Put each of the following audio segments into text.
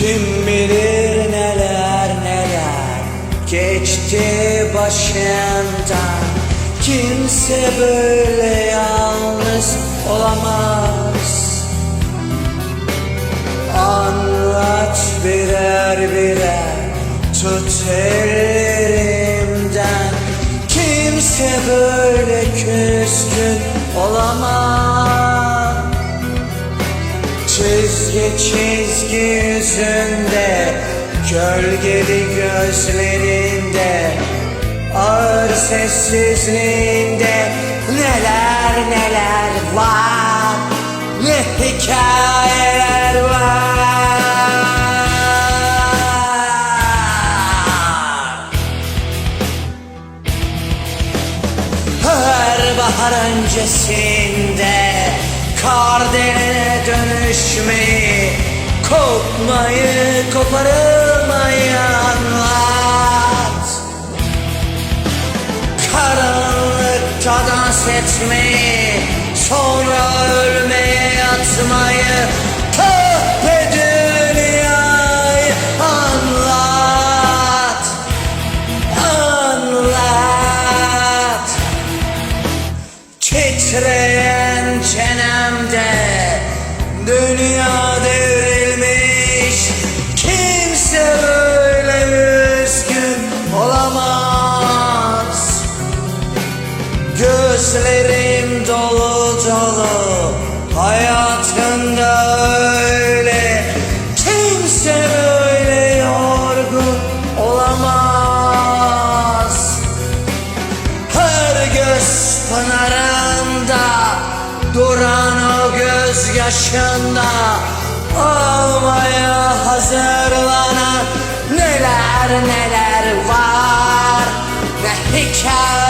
Kim bilir neler neler geçti başımdan. Kimse böyle yalnız olamaz. Anlat birer birer tut ellerimden. Kimse böyle küskün olamaz Çizgi çizgi yüzünde Gölgeli gözlerinde Ağır sessizliğinde Neler neler var Ne hikayeler var. Her bahar öncesinde Kardelen'e dönüşmeyi Kopmayı koparılmayı anlat Karanlıkta dans etmeyi Sonra Hayatında öyle. Kimse böyle yorgun olamaz. Her göz pınarında Duran o gözyaşında Almaya hazırlanan Neler neler var Ne hikayeler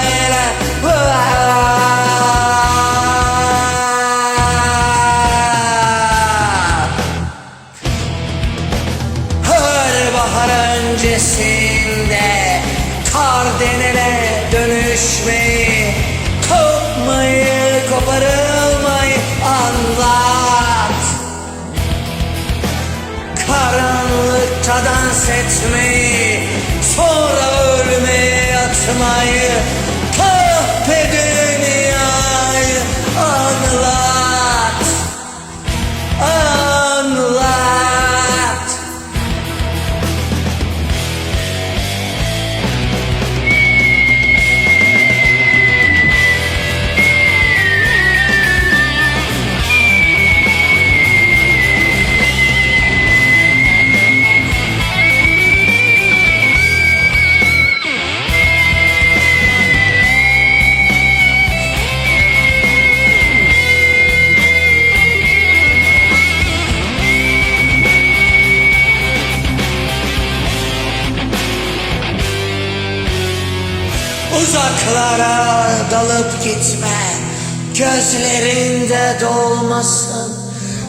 Kardenele dönüşmeyi Kopmayı koparılmayı anlat. Karanlıkta dans etmeyi Sonra ölmeye yatmayı Uzaklara dalıp gitme. Gözlerinde dolmasın.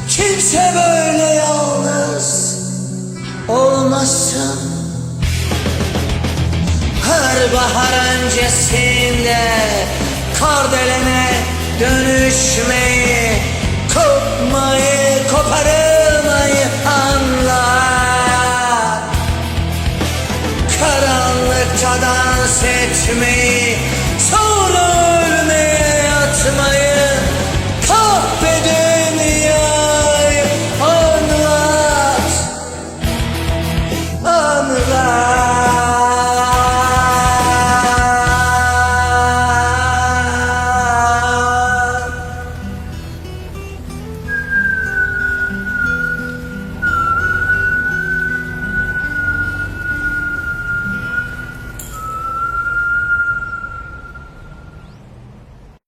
Kimse böyle yalnız olmasın. Her bahar öncesinde Kardelene dönüşmeyi